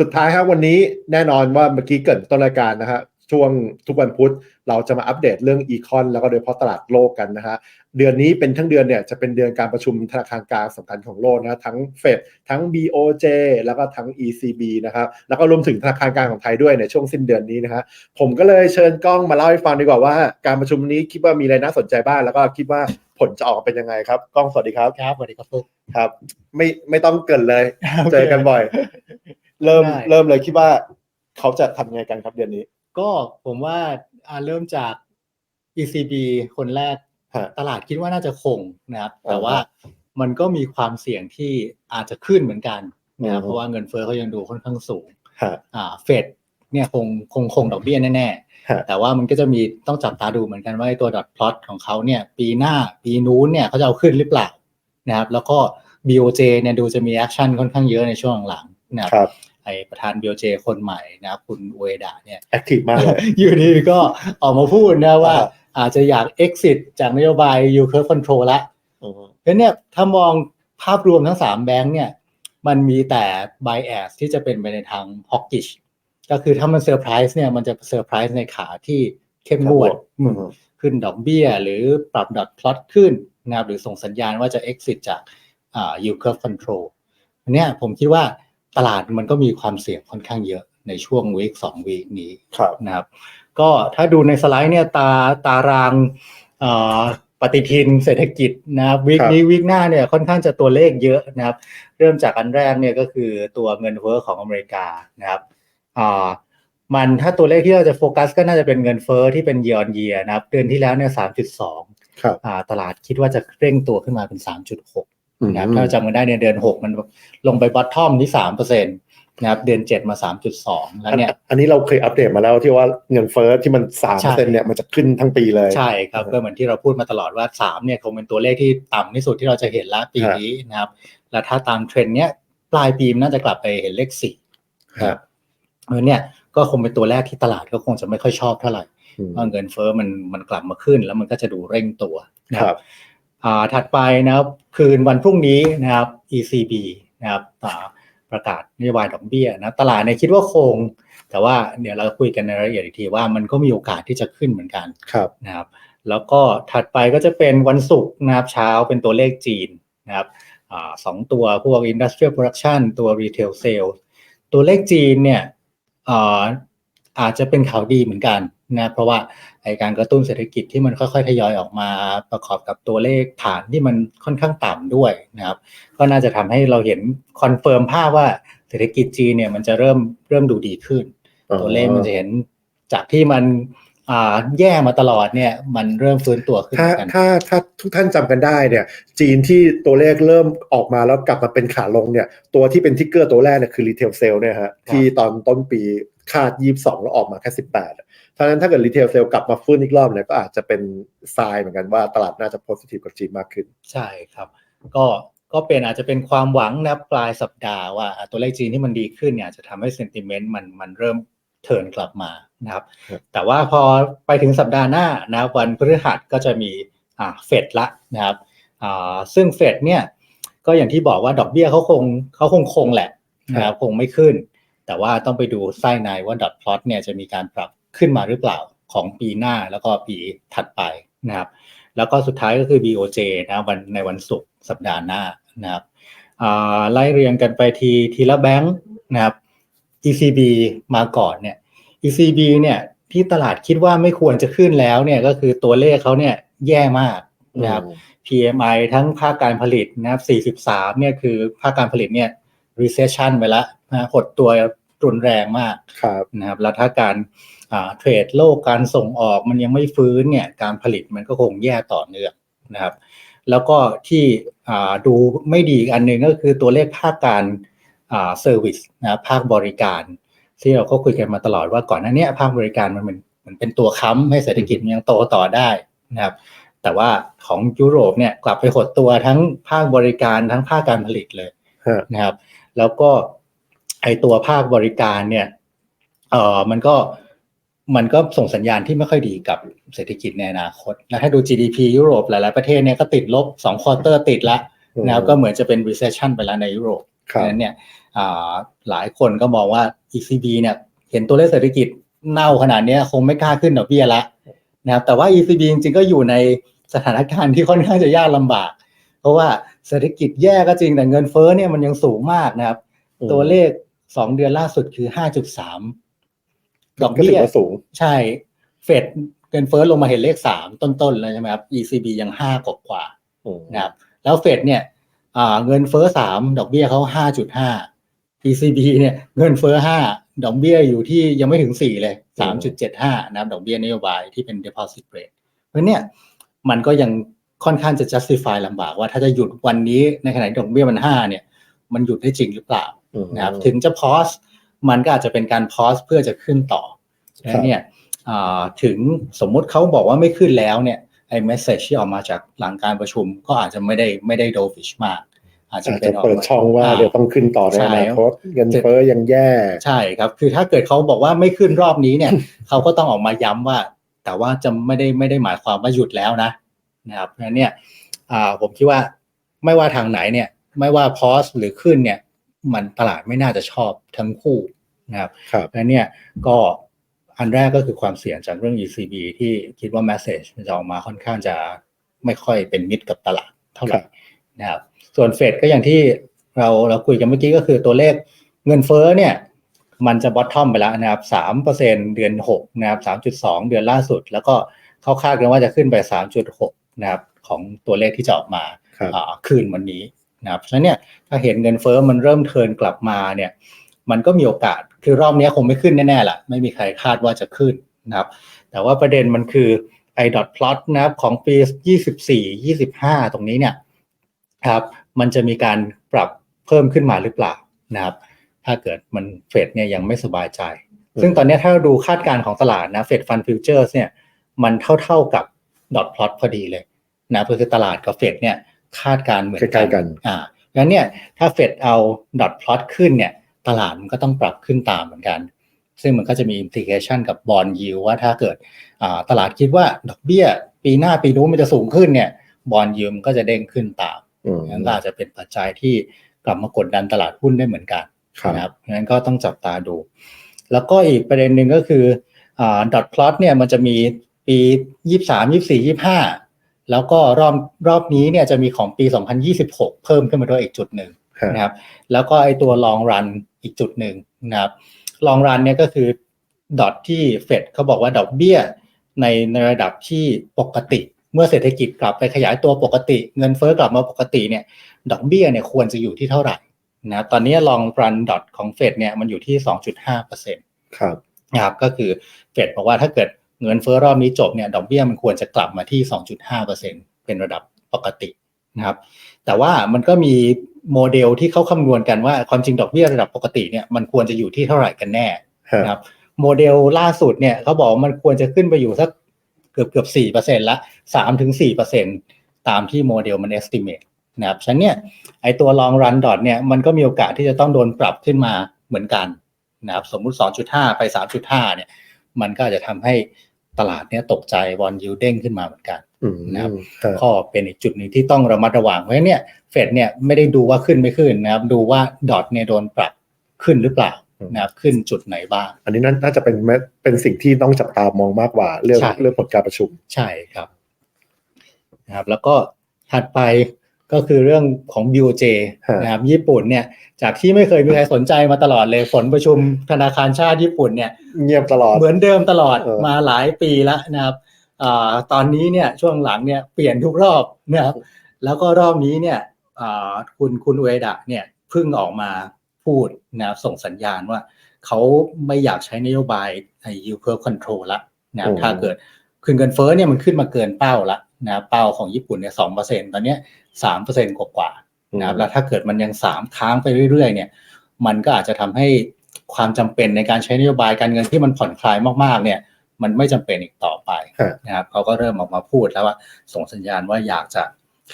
สุดท้ายครับวันนี้แน่นอนว่าเมื่อกี้เกริดต้นรายการนะฮะช่วงทุกวันพุธเราจะมาอัปเดตเรื่องอีคอนแล้วก็โดยเฉพาะตลาดโลกกันนะฮะเดือนนี้เป็นทั้งเดือนเนี่ยจะเป็นเดือนการประชุมธนาคารกลางสำคัญของโลกนะฮะทั้งเฟดทั้ง BOJ แล้วก็ทั้ง ECB นะครับแล้วก็รวมถึงธนาคารกลางของไทยด้วยในช่วงสิ้นเดือนนี้นะฮะผมก็เลยเชิญกล้องมาเล่าให้ฟังดีกว่าว่า การประชุมนี้คิดว่ามีอะไรน่าสนใจบ้างแล้วก็คิดว่าผลจะออกมาเป็นยังไงครับกล้องสวัสดีครับครับสวัสดีครับฟุกครับ ไม่ไม่ต้องเกรินเลยโอเคเจอกันบ่อย เริ่มได้ เริ่มเลยคิดว่าเขาจะทำยังไงกันครับเดือนนี้ ก็ผมว่าอ่าเริ่มจาก ECB คนแรกฮะ ตลาดคิดว่าน่าจะคงนะครับอ่าแต่ว่ามันก็มีความเสี่ยงที่อาจจะขึ้นเหมือนกันนะครับอืมเพราะว่าเงินเฟ้อเขายังดูค่อนข้างสูง ฮะอ่าเฟดเนี่ยคงคงคงดอกเบี้ยแน่ฮะ ๆ แต่ว่ามันก็จะมีต้องจับตาดูเหมือนกันว่าไอ้ตัวดอทพลอตของเขาเนี่ยปีหน้าปีนู้นเนี่ยเขาจะเอาขึ้นหรือเปล่านะครับแล้วก็ BOJ เนี่ยดูจะมีแอคชั่นค่อนข้างเยอะในช่วงหลังๆนะครับ ครับไอ ประธาน BOJ คนใหม่นะครับคุณอุเอดะเนี่ยแอคทีฟมากเลยอยู่ดีก็ออกมาพูดนะว่าอ่าอาจจะอยาก exit จากนโยบาย yield curve control ละอืมเพราะเนี่ยถ้ามองภาพรวมทั้ง 3 แบงค์เนี่ยมันมีแต่ bias ที่จะเป็นไปในทาง hawkish ก็คือถ้ามันเซอร์ไพรส์เนี่ยมันจะเซอร์ไพรส์ในขาที่เข้มงวดอืมขึ้นดอกเบี้ย หรือปรับดอทพลอตขึ้นนะครับหรือส่งสัญญาณว่าจะ exit จากอ่า yield curve control อันเนี้ยผมคิดว่า ตลาดมันก็มีความเสี่ยงค่อนข้างเยอะในช่วงวีคสองวีคนี้ครับนะครับ ก็ถ้าดูในสไลด์เนี่ยตาตารางเอ่อปฏิทินเศรษฐกิจนะครับวีคครับนี้วีคหน้าเนี่ยค่อนข้างจะตัวเลขเยอะนะครับ เริ่มจากอันแรกเนี่ยก็คือตัวเงินเฟ้อของอเมริกานะครับอ่ามันถ้าตัวเลขที่เราจะโฟกัสก็น่าจะเป็นเงินเฟ้อที่เป็น year on year นะครับ เดือนที่แล้วเนี่ย3.2ครับอ่าตลาดคิดว่าจะเร่งตัวขึ้นมาเป็น3.6อืม นะครับถ้าจำกันได้เนี่ยเดือน6มันลงไปบอททอมที่3%นะครับเดือน7มา3.2แล้วเนี่ยอัอันนี้เราเคยอัปเดตมาแล้วที่ว่าเงินเฟ้อที่มันสามใช่เปอร์เซ็นเนี่ยมันจะขึ้นทั้งปีเลย ใช่ครับก็เหมือนที่เราพูดมาตลอดว่า3เนี่ยคงเป็นตัวเลขที่ต่ำที่สุดที่เราจะเห็นละปีนี้นะครับ แล้วถ้าตามเทรนด์เนี้ยปลายปีมันน่าจะกลับไปเห็นเลขสี่ฮะเพราะเนี่ยก็คงเป็นตัวแรกที่ตลาดก็คงจะไม่ค่อยชอบเท่าไหร่อืมว่าเงินเฟ้อมันมันกลับมาขึ้นแล้วมันก็จะดูเร่งตัวนะคครัรับบอ่า ถัดไปนะครับคืนวันพรุ่งนี้นะครับ ECB นะครับอ่าประกาศนโยบายดอกเบี้ยนะตลาดเนี่ยคิดว่าคง แต่ว่าเดี๋ยวเราคุยกันในรายละเอียดอีกทีว่ามันก็มีโอกาสที่จะขึ้นเหมือนกันครับนะครับ แล้วก็ถัดไปก็จะเป็นวันศุกร์นะครับเช้าเป็นตัวเลขจีนนะครับอาสองตัวพวก industrial production ตัว retail sales ตัวเลขจีนเนี่ยอาอาจจะเป็นข่าวดีเหมือนกันนะเพราะว่า ไอการกระตุ้นเศรษฐกิจที่มันค่อยๆทยอยออกมาประกอบกับตัวเลขฐานที่มันค่อนข้างต่ำด้วยนะครับ ก็น่าจะทำให้เราเห็นคอนเฟิร์มภาพว่าเศรษฐกิจจีนเนี่ยมันจะเริ่มเริ่มดูดีขึ้นอ๋อตัวเลขมันจะเห็นจากที่มันอ่าแย่มาตลอดเนี่ยมันเริ่มฟื้นตัวขึ้นถ้ากันถ้าถ้าทุกท่านจำกันได้เนี่ย จีนที่ตัวเลขเริ่มออกมาแล้วกลับมาเป็นขาลงเนี่ย ตัวที่เป็นทิกเกอร์ตัวแรกเนี่ยคือรีเทลเซลเนี่ยฮะที่ตอนต้นปีคาด 22 แล้วออกมาแค่ 18เพ ราะฉะนั้นถ้าเกิดรีเทลเซลกลับมาฟื้นอีกรอบเนี่ยก็อาจจะเป็นทรายเหมือนกันว่าตลาดน่าจะโพสิทีฟกับจีนมากขึ้น ใช่ครับ ก็ก็เป็นอาจจะเป็นความหวังนะปลายสัปดาห์ว่าอะตัวเลขจีนที่มันดีขึ้นเนี่ยอาจจะทำให้เซนติเมนต์มันมันเริ่มเทิร์นกลับมานะครับครับ แต่ว่าพอไปถึงสัปดาห์หน้านะวันพฤหัสก็จะมีอ่าเฟดละนะครับอ่าซึ่งเฟดเนี่ยก็อย่างที่บอกว่าดอกเบี้ยเขาคงเขาคงคงแหละนะครับคงไม่ขึ้น แต่ว่าต้องไปดูไส้ในว่าดอทพลอตเนี่ยจะมีการปรับ ขึ้นมาหรือเปล่าของปีหน้าแล้วก็ปีถัดไปนะครับ แล้วก็สุดท้ายก็คือ BOJ นะวันในวันศุกร์สัปดาห์หน้านะครับอ่าไล่เรียงกันไปทีทีละแบงค์นะครับ ECB มาก่อนเนี่ย ECB เนี่ยที่ตลาดคิดว่าไม่ควรจะขึ้นแล้วเนี่ยก็คือตัวเลขเขาเนี่ยแย่มากนะครับ PMI ทั้งภาคการผลิตนะครับ 43 เนี่ยคือภาคการผลิตเนี่ย recession ไปแล้วนะหดตัวรุนแรงมากครับนะครับแล้วถ้าการอ่า เทรดโลกการส่งออกมันยังไม่ฟื้นเนี่ยการผลิตมันก็คงแย่ต่อเนื่องนะครับ แล้วก็ที่อ่าดูไม่ดีอีกอันหนึ่งก็คือตัวเลขภาคการอ่าเซอร์วิสนะภาคบริการ ที่เราก็คุยกันมาตลอดว่าก่อนหน้าเนี้ยภาคบริการมันเหมือนมันเป็นตัวค้ำให้เศรษฐกิจมันยังโตต่อได้นะครับ แต่ว่าของยุโรปเนี่ยกลับไปหดตัวทั้งภาคบริการทั้งภาคการผลิตเลยฮะนะครับ แล้วก็ไอตัวภาคบริการเนี่ยเออมันก็ มันก็ส่งสัญญาณที่ไม่ค่อยดีกับเศรษฐกิจในอนาคตแล้วถ้าดู GDP ยุโรปหลาย ๆ ประเทศเนี่ยก็ติดลบ2ควอเตอร์ติดละนะครับก็เหมือนจะเป็น recession ไปแล้วในยุโรปเพราะฉะนั้นเนี่ยอ่าหลายคนก็มองว่า ECB เนี่ยเห็นตัวเลขเศรษฐกิจเน่าขนาดเนี้ยคงไม่กล้าขึ้นดอกเบี้ยละนะครับแต่ว่า ECB จริงๆก็อยู่ในสถานการณ์ที่ค่อนข้างจะยากลำบาก เพราะว่าเศรษฐกิจแย่ก็จริงแต่เงินเฟ้อเนี่ยมันยังสูงมากนะครับอืมตัวเลขสองเดือนล่าสุดคือห้าจุ ดสามดอกก็ถืเบี้อยว่าสูง ใช่เฟดเงินเฟ้อลงมาเห็นเลขสามต้นๆแล้วใช่ไหมครับ ECB ยังห้ากว่าๆอืมนะครับ แล้วเฟดเนี่ยอ่าเงินเฟ้อสามดอกเบี้ยเขาห้าจุดห้า ECB เนี่ยเงินเฟ้อห้าดอกเบี้ยอยู่ที่ยังไม่ถึงสี่เลยสามจุดเจ็ดห้านะครับดอกเบี้ยนโยบายที่เป็น deposit rate เพราะเนี่ยมันก็ยังค่อนข้างจะ justify ลำบากว่าถ้าจะหยุดวันนี้ในขณะที่ดอกเบี้ยมันห้าเนี่ย มันหยุดได้จริงหรือเปล่าอืมนะครับถึงจะ pause มันก็อาจจะเป็นการ pause เพื่อจะขึ้นต่อครับแล้วเนี่ยอ่าถึงสมมุติเขาบอกว่าไม่ขึ้นแล้วเนี่ยไอ้ message ที่ออกมาจากหลังการประชุมก็อาจจะไม่ได้ไม่ได้ dovish มาก อาจจะอาจเป็จะนออกเปิดมาช่องว่าอ่าเดี๋ยวต้องขึ้นต่อในใช่อนาคตเงินเฟ้อยังแย่ ใช่ครับ คือถ้าเกิดเขาบอกว่าไม่ขึ้นรอบนี้เนี่ยเขาก็ต้องออกมาย้ำว่า แต่ว่าจะไม่ได้ไม่ได้หมายความว่าหยุดแล้วนะนะครับเพราะฉะนั้นเนี่ยอ่าผมคิดว่าไม่ว่าทางไหนเนี่ย ไม่ว่า pause หรือขึ้นเนี่ย มันตลาดไม่น่าจะชอบทั้งคู่นะครับครับแล้วเนี่ยก็อันแรกก็คือความเสี่ยงจากเรื่อง ECB ที่คิดว่า message มันจะออกมาค่อนข้างจะไม่ค่อยเป็นมิตรกับตลาดเท่าไหร่นะครับส่วนเฟดก็อย่างที่เราเราคุยกันเมื่อกี้ก็คือตัวเลขเงินเฟ้อเนี่ยมันจะบอททอมไปแล้วนะครับสามเปอร์เซ็นเดือนหกนะครับสามจุดสองเดือนล่าสุด แล้วก็เขาคาดกันว่าจะขึ้นไปสามจุดหกนะครับของตัวเลขที่จะออกมาครับอ่าคืนวันนี้ นะครับฉะนั้นเนี่ยถ้าเห็นเงินเฟ้อมันเริ่มเทิร์นกลับมาเนี่ยมันก็มีโอกาสคือรอบนี้คงไม่ขึ้นแน่ๆล่ะไม่มีใครคาดว่าจะขึ้นนะครับ แต่ว่าประเด็นมันคือไอ้ dot plot นะครับของปี 24 25 ตรงนี้เนี่ยครับมันจะมีการปรับเพิ่มขึ้นมาหรือเปล่านะครับ ถ้าเกิดมันเฟดเนี่ยยังไม่สบายใจ ซึ่งตอนนี้ถ้าดูคาดการณ์ของตลาดนะเฟดฟันฟิวเจอร์สเนี่ยมันเท่าๆกับ dot plot พอดีเลยนะก็คือตลาดกับเฟดเนี่ย คาดการณ์เหมือนใกล้ๆกันอ่างั้นเนี่ยถ้าเฟดเอา dot plot ขึ้นเนี่ยตลาดมันก็ต้องปรับขึ้นตามเหมือนกัน ซึ่งมันก็จะมี implication กับบอลยิวว่าถ้าเกิดอ่าตลาดคิดว่าดอกเบี้ย ปีหน้าปีนู้นมันจะสูงขึ้นเนี่ยบอลยิวมันก็จะเด้งขึ้นตามอืมงั้นก็อาจจะเป็นปัจจัยที่กลับมากดดันตลาดหุ้นได้เหมือนกันครับนะครับงั้นก็ต้องจับตาดู แล้วก็อีกประเด็นหนึ่งก็คืออ่า dot plot เนี่ยมันจะมีปียี่สามยี่สี่ยี่ห้า แล้วก็รอบรอบนี้เนี่ยจะมีของปี 2026 เพิ่มขึ้นมาด้วยอีกจุดหนึ่งฮะนะครับ แล้วก็ไอตัวลองรันอีกจุดหนึ่งนะครับลองรันเนี่ยก็คือดอทที่เฟดเขาบอกว่าดอกเบี้ยในในระดับที่ปกติ เมื่อเศรษฐกิจกลับไปขยายตัวปกติ เงินเฟ้อกลับมาปกติเนี่ย ดอกเบี้ยเนี่ยควรจะอยู่ที่เท่าไหร่นะครับตอนนี้ลองรันดอทของเฟดเนี่ยมันอยู่ที่ 2.5%ครับนะครับก็คือเฟดบอกว่าถ้าเกิด เงินเฟ้อรอบนี้จบเนี่ยดอกเบี้ยมันควรจะกลับมาที่ 2.5%เป็นระดับปกตินะครับ แต่ว่ามันก็มีโมเดลที่เขาคำนวณกันว่าความจริงดอกเบี้ยระดับปกติเนี่ยมันควรจะอยู่ที่เท่าไหร่กันแน่นะครับโมเดลล่าสุดเนี่ยเขาบอกมันควรจะขึ้นไปอยู่สักเกือบเกือบสี่เปอร์เซ็นละสามถึงสี่เปอร์เซ็นตามที่โมเดลมัน estimate นะครับฉะนั้นเนี่ยไอตัว long run dot เนี่ยมันก็มีโอกาสที่จะต้องโดนปรับขึ้นมาเหมือนกันนะครับสมมุติ 2.5 ไป 3.5 เนี่ยมันก็อาจจะทำให้ ตลาดเนี่ยตกใจวอนยูเด้งขึ้นมาเหมือนกันอืมนะครับฮะก็เป็นอีกจุดหนึ่งที่ต้องระมัดระวังเพราะฉะนั้นเนี่ยเฟดเนี่ยไม่ได้ดูว่าขึ้นไม่ขึ้นนะครับ ดูว่าดอทเนี่ยโดนปรับขึ้นหรือเปล่านะครับขึ้นจุดไหนบ้าง อันนี้น่าน่าจะเป็นแม้เป็นสิ่งที่ต้องจับตามองมากกว่า เรื่องใช่เรื่องผลการประชุม ใช่ครับนะครับ แล้วก็ถัดไป ก็คือเรื่องของ BOJ ฮะนะครับญี่ปุ่นเนี่ยจากที่ไม่เคยมีใครสนใจมาตลอดเลยผลประชุมธนาคารชาติญี่ปุ่นเนี่ยเงียบตลอดเหมือนเดิมตลอดเออมาหลายปีแล้วนะครับอาตอนนี้เนี่ยช่วงหลังเนี่ยเปลี่ยนทุกรอบนะครับแล้วก็รอบนี้เนี่ยอ่าคุณคุณอุเอดะเนี่ยเพิ่งออกมาพูดนะครับส่งสัญญาณว่าเขาไม่อยากใช้นโยบายไอ้ yield curve control ละนะครับโอ้ถ้าเกิดคืนเงินเฟ้อเนี่ยมันขึ้นมาเกินเป้าละนะครับเป้าของญี่ปุ่นเนี่ยสองเปอร์เซ็นตอนเนี้ย สามเปอร์เซ็นกว่าๆนะครับแล้วถ้าเกิดมันยังสามค้างไปเรื่อยๆ เนี่ย มันก็อาจจะทำให้ความจำเป็นในการใช้นโยบายการเงินที่มันผ่อนคลายมากๆ เนี่ย มันไม่จำเป็นอีกต่อไปฮะนะครับเขาก็เริ่มออกมาพูดแล้วว่าส่งสัญญาณว่าอยากจะ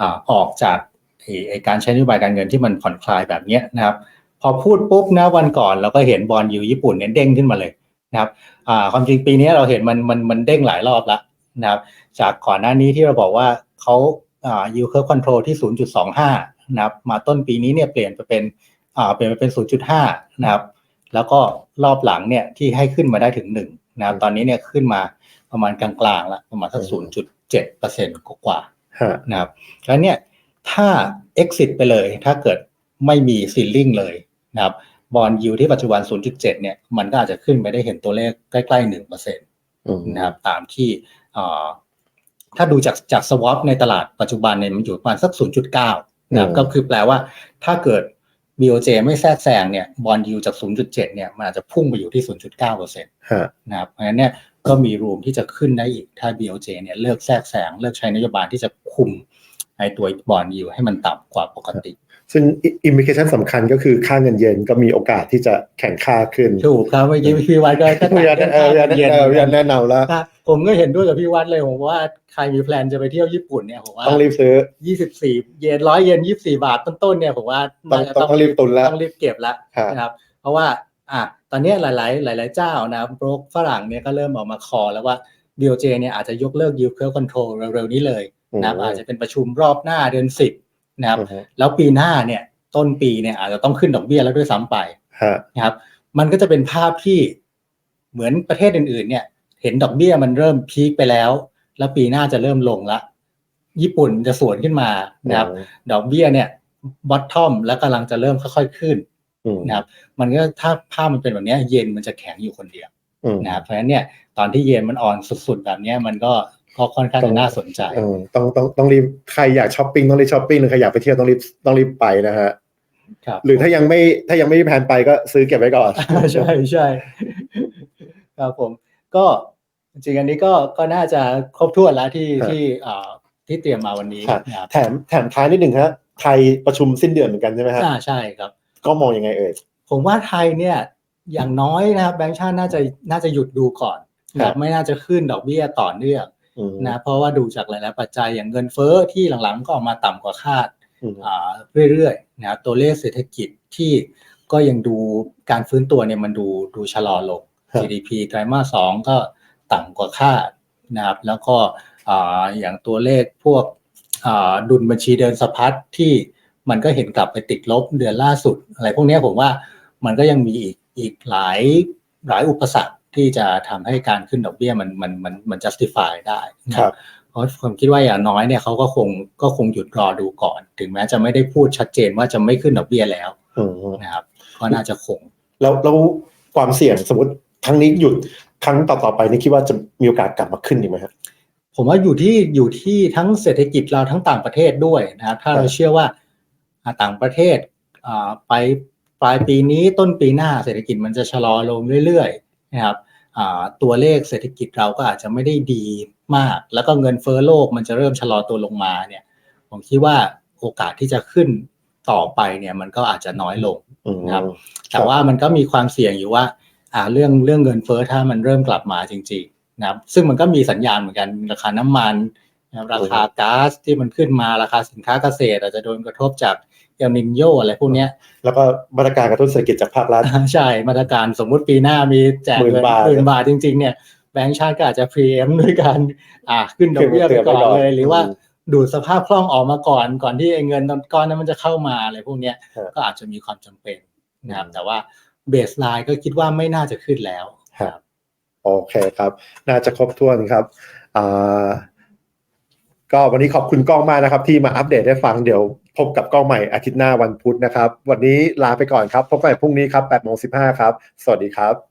อาออกจากไอ้ไอ้การใช้นโยบายการเงินที่มันผ่อนคลายแบบเนี้ยนะครับ พอพูดปุ๊บนะวันก่อนเราก็เห็นบอลยูญี่ปุ่นเนี่ยเด้งขึ้นมาเลยนะครับอ่าความจริงปีนี้เราเห็นมันมันมันเด้งหลายรอบแล้วนะครับ จากก่อนหน้านี้ที่เราบอกว่าเขา อ่า yield curve control ที่ 0.25 นะครับ มาต้นปีนี้เนี่ยเปลี่ยนไปเป็นอ่าเปลี่ยนมาเป็น 0.5 นะครับ แล้วก็รอบหลังเนี่ยที่ให้ขึ้นมาได้ถึงหนึ่งนะครับ ตอนนี้เนี่ยขึ้นมาประมาณกลางๆแล้วประมาณสัก 0.7เปอร์เซ็นต์กว่าๆฮะนะครับ แล้วเนี่ยถ้า exit ไปเลยถ้าเกิดไม่มี ceiling เลยนะครับบอลยูที่ปัจจุบัน 0.7 เนี่ย มันก็อาจจะขึ้นไปได้เห็นตัวเลขใกล้ๆ1%นอืมะครับ ตามที่เอ่อ ถ้าดูจากจาก swap ในตลาดปัจจุบันเนี่ยมันอยู่ประมาณสัก 0.9นะครับก็คือแปลว่าถ้าเกิด BOJ ไม่แทรกแซงเนี่ยบอลยูจาก 0.7 เนี่ยมันอาจจะพุ่งไปอยู่ที่ 0.9%ฮะนะครับเพราะฉะนั้นเนี่ยก็มีรูมที่จะขึ้นได้อีกถ้า BOJ เนี่ยเลิกแทรกแซงเลิกใช้นโยบายที่จะคุมไอ้ตัวบอลยูให้มันต่ำกว่าปกติ ซึ่งอิมพิเคชันสำคัญก็คือค่าเงินเยนก็มีโอกาสที่จะแข่งค่าขึ้น ถูกครับเมื่อกี้พี่วัดก็ก็พยานเออพยานเย็นเออพยานแนะนำแล้วครับผมก็เห็นด้วยกับพี่วัดเลยผมว่าใครมีแพลนจะไปเที่ยวญี่ปุ่นเนี่ยผมว่าต้องรีบซื้อ 24 เยนร้อยเยน 24 บาทต้นๆเนี่ยผมว่าต้องน่าจะต้องต้องรีบตุนแล้วต้องรีบเก็บแล้วครับนะครับ เพราะว่าอะตอนเนี้ยหลาย ๆ หลาย ๆ เจ้านะโบรกฝรั่งเนี่ยก็เริ่มออกมาคอแล้วว่า BOJ เนี่ยอาจจะยกเลิก yield curve control เร็ว ๆ นี้เลยนะครับอาจจะเป็นประชุมรอบหน้าเดือน10 นะครับอือฮึแล้วปีหน้าเนี่ยต้นปีเนี่ยอาจจะต้องขึ้นดอกเบี้ยแล้วด้วยซ้ำไปฮะนะครับ มันก็จะเป็นภาพที่เหมือนประเทศอื่นๆ เนี่ย เห็นดอกเบี้ยมันเริ่มพีคไปแล้ว แล้วปีหน้าจะเริ่มลงละญี่ปุ่นจะสวนขึ้นมานะครับ ดอกเบี้ยเนี่ยบอททอมแล้วกำลังจะเริ่มค่อยๆขึ้นอืมนะครับ มันก็ถ้าภาพมันเป็นแบบเนี้ยเย็นมันจะแข็งอยู่คนเดียวอืมนะครับเพราะฉะนั้นเนี่ย ตอนที่เย็นมันอ่อนสุดๆ แบบเนี้ยมันก็ก็ค่อนข้างจะน่าสนใจเออต้องต้องต้องรีบใครอยากช้อปปิ้งต้องรีบช้อปปิ้งหรือใครอยากไปเที่ยวต้องรีบต้องรีบไปนะฮะครับหรือถ้ายังไม่ถ้ายังไม่มีแผนไปก็ซื้อเก็บไว้ก่อนใช่ใช่ครับผมก็จริงๆอันนี้ก็ก็น่าจะครบถ้วนแล้วที่ครับที่เอ่อที่เตรียมมาวันนี้ครับนะครับแถมแถมท้ายนิดหนึ่งฮะไทยประชุมสิ้นเดือนเหมือนกันใช่ไหมฮะอ่าใช่ครับ ก็มองยังไงเอ่ยผมว่าไทยเนี่ยอย่างน้อยนะครับแบงก์ชาติน่าจะน่าจะหยุดดูก่อน นะคครัรับบไม่น่าจะขึ้นดอกเบี้ยต่อเนื่องอืมนะเพราะว่าดูจากหลายๆปัจจัยอย่างเงินเฟ้อที่หลังๆก็ออกมาต่ำกว่าคาดอืมอ่าเรื่อยๆนะครับตัวเลขเศรษฐกิจที่ก็ยังดูการฟื้นตัวเนี่ยมันดูดูชะลอลงครับ GDP ไตรมาสสองก็ต่ำกว่าคาดนะครับแล้วก็อ่าอย่างตัวเลขพวกอ่าดุลบัญชีเดินสะพัดที่มันก็เห็นกลับไปติดลบเดือนล่าสุด อะไรพวกเนี้ยผมว่ามันก็ยังมีอีกอีกหลายหลายอุปสรรค ที่จะทำให้การขึ้นดอกเบี้ยมันมันมันมัน justify ได้นะครับเพราะผมคิดว่าอย่างน้อยเนี่ยเขาก็คงก็คงหยุดรอดูก่อน ถึงแม้จะไม่ได้พูดชัดเจนว่าจะไม่ขึ้นดอกเบี้ยแล้วอืมนะครับก็น่าจะคงแล้วแล้วความเสี่ยงสมมติครั้งนี้หยุดครั้งต่อๆไปนี่คิดว่าจะมีโอกาสกลับมาขึ้นอีกไหมฮะผมว่าอยู่ที่อยู่ที่ทั้งเศรษฐกิจเราทั้งต่างประเทศด้วยนะครับถ้าเราครับเชื่อว่าอ่าต่างประเทศอ่าไปปลายปีนี้ต้นปีหน้าเศรษฐกิจมันจะชะลอลงเรื่อยๆ นะครับอ่าตัวเลขเศรษฐกิจเราก็อาจจะไม่ได้ดีมาก แล้วก็เงินเฟ้อโลกมันจะเริ่มชะลอตัวลงมาเนี่ยผมคิดว่าโอกาสที่จะขึ้นต่อไปเนี่ยมันก็อาจจะน้อยลงอืมครับครัแต่บว่ามันก็มีความเสี่ยงอยู่ว่าอ่าเรื่องเรื่องเงินเฟ้อถ้ามันเริ่มกลับมาจริงๆนะครับซึ่งมันก็มีสัญญาณเหมือนกันราคาน้ำมันนะค รับราคาก๊าซที่มันขึ้นมาราคาสินค้าเกษตร อาจจะโดนกระทบจากเอลนินโยอะไรพวกเนี้ยแล้วก็มาตรการกระตุ้นเศรษฐกิจจากภาครัฐใช่มาตรการสมมุติปีหน้ามีแจกหมื่นเงินบาทหมื่นบาทจริงๆเนี่ยแบงก์ชาติก็อาจจะพรีเอมด้วยการอ่าขึ้นดอกเบี้ยไปก่อนเลยหรือว่าอืมดูดสภาพคล่องออกมาก่อนก่อนที่ไอ้เงินก้อนนั้นมันจะเข้ามาอะไรพวกเนี้ยครับก็อาจจะมีความจำเป็นนะครับอืมแต่ว่าเบสไลน์ก็คิดว่าไม่น่าจะขึ้นแล้วครับโอเคครับ น่าจะครบถ้วนครับอ่า ก็วันนี้ขอบคุณกล้องมากนะครับ ที่มาอัปเดตให้ฟังเดี๋ยวพบกับกล้องใหม่อาทิตย์หน้าวันพุธนะครับ วันนี้ลาไปก่อนครับ พบกันใหม่พรุ่งนี้ครับ8โมง15 ครับ สวัสดีครับ